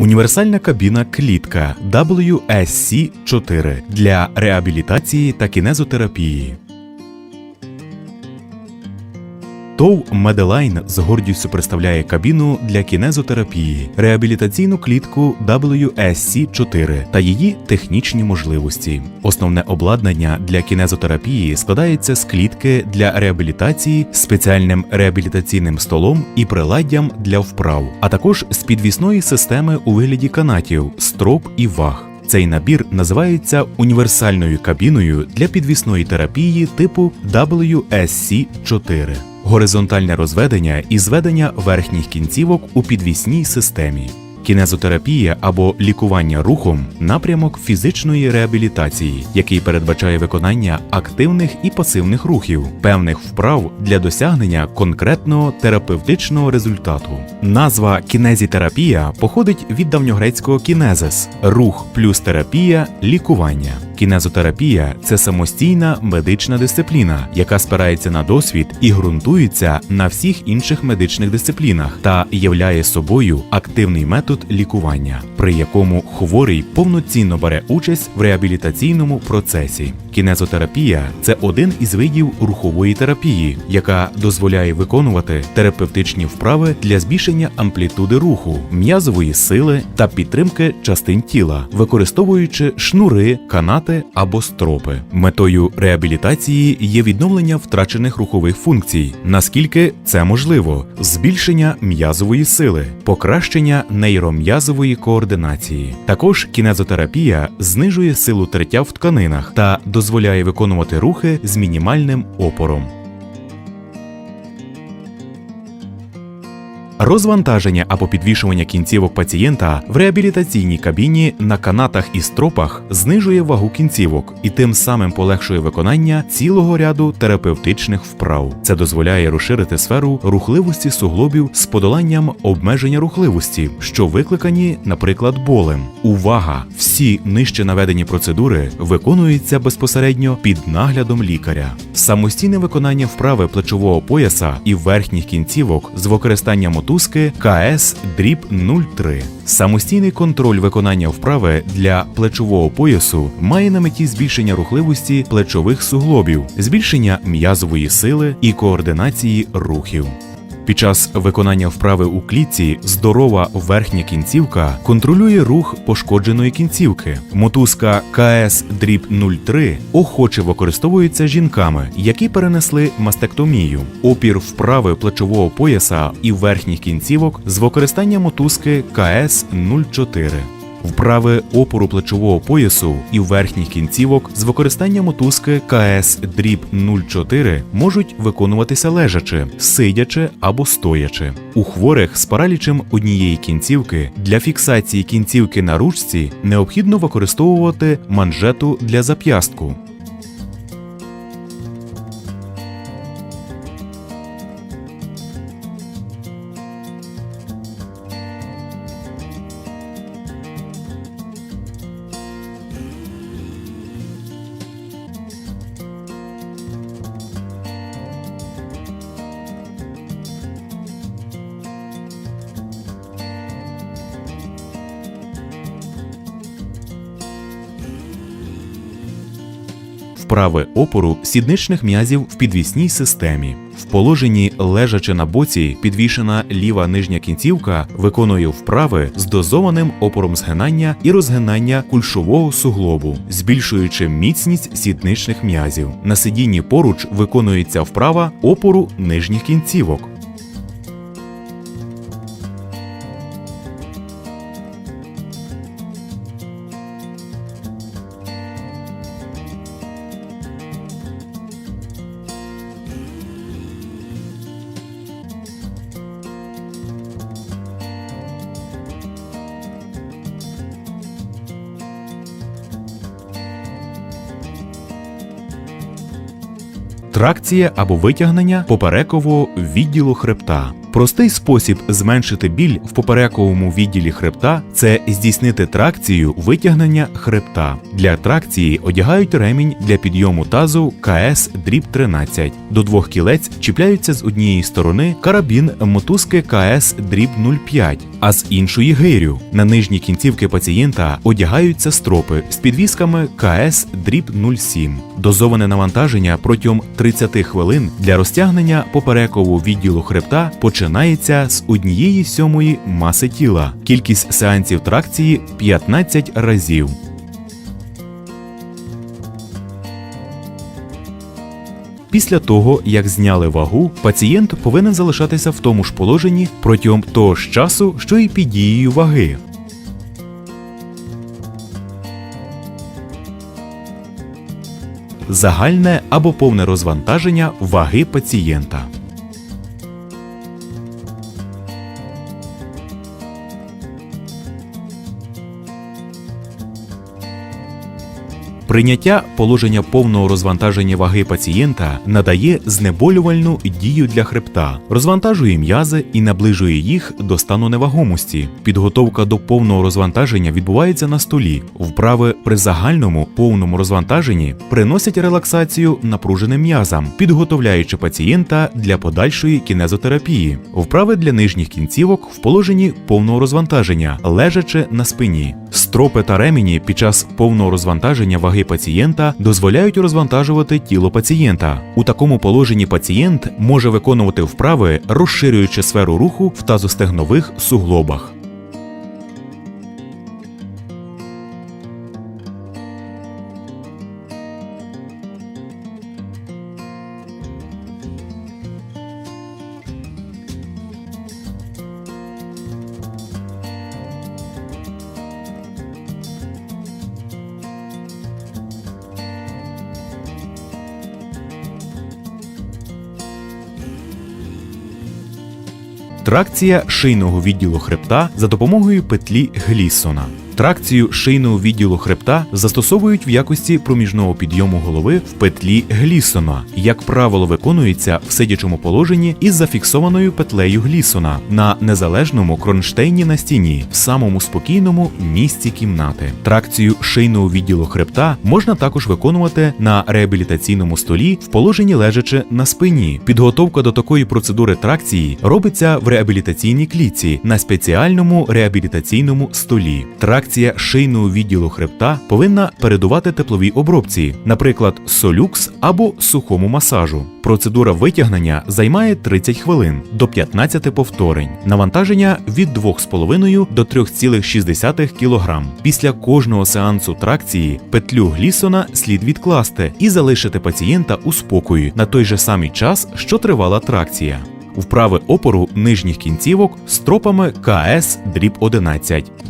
Універсальна кабіна клітка WSC4 для реабілітації та кінезотерапії. ТОВ Меделайн з гордістю представляє кабіну для кінезотерапії, реабілітаційну клітку WSC4 та її технічні можливості. Основне обладнання для кінезотерапії складається з клітки для реабілітації, спеціальним реабілітаційним столом і приладдям для вправ, а також з підвісної системи у вигляді канатів, строп і ваг. Цей набір називається універсальною кабіною для підвісної терапії типу WSC4. Горизонтальне розведення і зведення верхніх кінцівок у підвісній системі. Кінезотерапія або лікування рухом напрямок фізичної реабілітації, який передбачає виконання активних і пасивних рухів, певних вправ для досягнення конкретного терапевтичного результату. Назва кінезітерапія походить від давньогрецького кінезис рух плюс терапія лікування. Кінезотерапія це самостійна медична дисципліна, яка спирається на досвід і ґрунтується на всіх інших медичних дисциплінах та являє собою активний метод лікування, при якому хворий повноцінно бере участь в реабілітаційному процесі. Кінезотерапія це один із видів рухової терапії, яка дозволяє виконувати терапевтичні вправи для збільшення амплітуди руху, м'язової сили та підтримки частин тіла, використовуючи шнури, канати або стропи. Метою реабілітації є відновлення втрачених рухових функцій, наскільки це можливо, збільшення м'язової сили, покращення нейром'язової координації. Також кінезотерапія знижує силу тертя в тканинах та дозволяє виконувати рухи з мінімальним опором. Розвантаження або підвішування кінцівок пацієнта в реабілітаційній кабіні на канатах і стропах знижує вагу кінцівок і тим самим полегшує виконання цілого ряду терапевтичних вправ. Це дозволяє розширити сферу рухливості суглобів з подоланням обмеження рухливості, що викликані, наприклад, болем. Увага! Всі нижче наведені процедури виконуються безпосередньо під наглядом лікаря. Самостійне виконання вправи плечового пояса і верхніх кінцівок з використанням мотузки КС дріб 03. Самостійний контроль виконання вправи для плечового поясу має на меті збільшення рухливості плечових суглобів, збільшення м'язової сили і координації рухів. Під час виконання вправи у клітці здорова верхня кінцівка контролює рух пошкодженої кінцівки. Мотузка КС дріб 03 охоче використовується жінками, які перенесли мастектомію. Опір вправи плечового пояса і верхніх кінцівок з використанням мотузки КС 04. Вправи опору плечового поясу і верхніх кінцівок з використанням мотузки КС дріб 04 можуть виконуватися лежачи, сидячи або стоячи. У хворих з паралічем однієї кінцівки для фіксації кінцівки на ручці необхідно використовувати манжету для зап'ястку. Вправи опору сідничних м'язів в підвісній системі. В положенні лежачи на боці, підвішена ліва нижня кінцівка виконує вправи з дозованим опором згинання і розгинання кульшового суглобу, збільшуючи міцність сідничних м'язів. На сидінні поруч виконується вправа опору нижніх кінцівок. Тракція або витягнення поперекового відділу хребта. Простий спосіб зменшити біль в поперековому відділі хребта це здійснити тракцію витягнення хребта. Для тракції одягають ремінь для підйому тазу КС дріб 13. До двох кілець чіпляються з однієї сторони карабін мотузки КС дріб 05, а з іншої гирю. На нижні кінцівки пацієнта одягаються стропи з підвісками КС дріб 07. Дозоване навантаження протягом 30 хвилин для розтягнення поперекового відділу хребта починається з однієї сьомої маси тіла. Кількість сеансів тракції 15 разів. Після того, як зняли вагу, пацієнт повинен залишатися в тому ж положенні протягом того ж часу, що і під дією ваги. Загальне або повне розвантаження ваги пацієнта. Прийняття положення повного розвантаження ваги пацієнта надає знеболювальну дію для хребта, розвантажує м'язи і наближує їх до стану невагомості. Підготовка до повного розвантаження відбувається на столі. Вправи при загальному повному розвантаженні приносять релаксацію напруженим м'язам, підготовляючи пацієнта для подальшої кінезотерапії. Вправи для нижніх кінцівок в положенні повного розвантаження, лежачи на спині. Стропи та ремені під час повного розвантаження ваги пацієнта дозволяють розвантажувати тіло пацієнта. У такому положенні пацієнт може виконувати вправи, розширюючи сферу руху в тазостегнових суглобах. Тракція шийного відділу хребта за допомогою петлі Гліссона. Тракцію шийного відділу хребта застосовують в якості проміжного підйому голови в петлі Глісона. Як правило, виконується в сидячому положенні із зафіксованою петлею Глісона на незалежному кронштейні на стіні в самому спокійному місці кімнати. Тракцію шийного відділу хребта можна також виконувати на реабілітаційному столі в положенні лежачи на спині. Підготовка до такої процедури тракції робиться в реабілітаційній клітці на спеціальному реабілітаційному столі. Тракція шийного відділу хребта повинна передувати тепловій обробці, наприклад, солюкс або сухому масажу. Процедура витягнення займає 30 хвилин до 15 повторень. Навантаження від 2,5 до 3,6 кг. Після кожного сеансу тракції петлю глісона слід відкласти і залишити пацієнта у спокої на той же самий час, що тривала тракція. Вправи опору нижніх кінцівок з тропами КС дріб 11.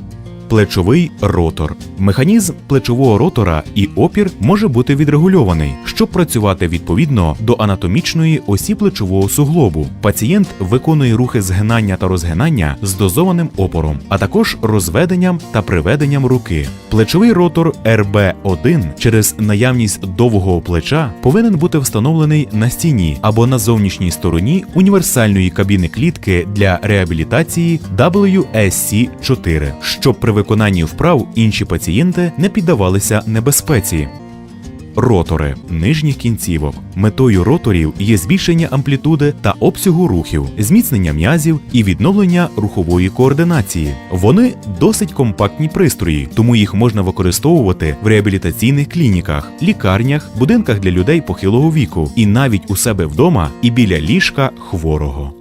Плечовий ротор. Механізм плечового ротора і опір може бути відрегульований, щоб працювати відповідно до анатомічної осі плечового суглобу. Пацієнт виконує рухи згинання та розгинання з дозованим опором, а також розведенням та приведенням руки. Плечовий ротор РБ1 через наявність довгого плеча повинен бути встановлений на стіні або на зовнішній стороні універсальної кабіни клітки для реабілітації WSC4, щоб при виконанні вправ інші пацієнти не піддавалися небезпеці. Ротори нижніх кінцівок. Метою роторів є збільшення амплітуди та обсягу рухів, зміцнення м'язів і відновлення рухової координації. Вони досить компактні пристрої, тому їх можна використовувати в реабілітаційних клініках, лікарнях, будинках для людей похилого віку і навіть у себе вдома і біля ліжка хворого.